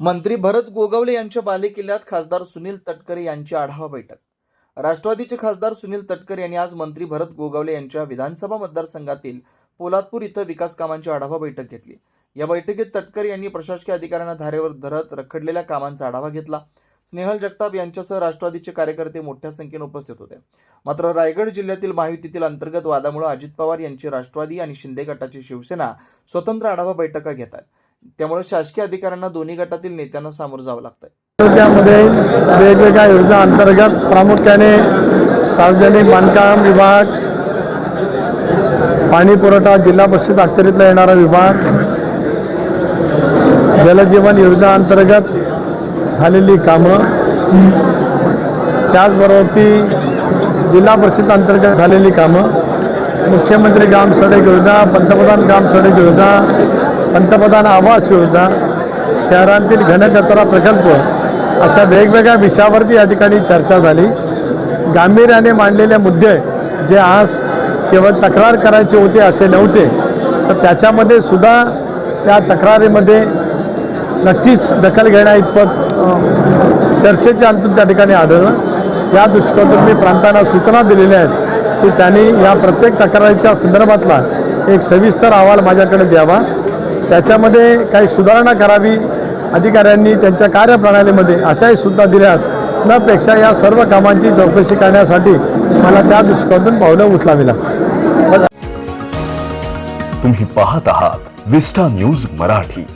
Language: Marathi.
मंत्री भरत गोगावले यांच्या बालेकिल्ल्यात खासदार सुनील तटकरे यांची आढावा बैठक. राष्ट्रवादीचे खासदार सुनील तटकरे यांनी आज मंत्री भरत गोगावले यांच्या विधानसभा मतदारसंघातील पोलादपूर इथं विकास कामांची आढावा बैठक घेतली. या बैठकीत तटकरे यांनी प्रशासकीय अधिकाऱ्यांना धारेवर धरत रखडलेल्या कामांचा आढावा घेतला. स्नेहल जगताप यांच्यासह राष्ट्रवादीचे कार्यकर्ते मोठ्या संख्येने उपस्थित होते. मात्र रायगड जिल्ह्यातील महायुतीतील अंतर्गत वादामुळे अजित पवार यांची राष्ट्रवादी आणि शिंदे गटाची शिवसेना स्वतंत्र आढावा बैठका घेत आहेत त्यामुळे शासकीय अधिकाऱ्यांना दोन्ही गटातील नेत्यांना सामोरं जावं लागतंय. तालुक्यामध्ये वेगवेगळ्या योजना अंतर्गत प्रामुख्याने सार्वजनिक बांधकाम विभाग पाणी पुरवठा जिल्हा परिषद अखत्यारीतला येणारा विभाग जलजीवन योजना अंतर्गत झालेली कामं त्याचबरोबर ती जिल्हा परिषद अंतर्गत झालेली कामं मुख्यमंत्री ग्राम सडक योजना पंतप्रधान ग्राम सडक योजना पंतप्रधान आवास योजना शहरांतील घनकचरा प्रकल्प अशा वेगवेगळ्या विषयावरती या ठिकाणी चर्चा झाली. गांभीर्याने मांडलेले मुद्दे जे आज केवळ तक्रार करायचे होते असे नव्हते तर त्याच्यामध्ये सुद्धा त्या तक्रारीमध्ये नक्कीच दखल घेण्या इतपत चर्चेचे अंतून त्या ठिकाणी आढळलं. या दृष्टिकोनातून मी प्रांतांना सूचना दिलेल्या आहेत की त्यांनी या प्रत्येक तक्रारीच्या संदर्भातला एक सविस्तर अहवाल माझ्याकडे द्यावा. त्याच्यामध्ये काही सुधारणा करावी अधिकाऱ्यांनी त्यांच्या कार्यप्रणालीमध्ये अशाही सुद्धा दिल्यात न पेक्षा या सर्व कामांची चौकशी करण्यासाठी मला त्या दृष्टिकोनातून पावलं उचलावी लागतात. तुम्ही पाहत आहात विस्टा न्यूज मराठी.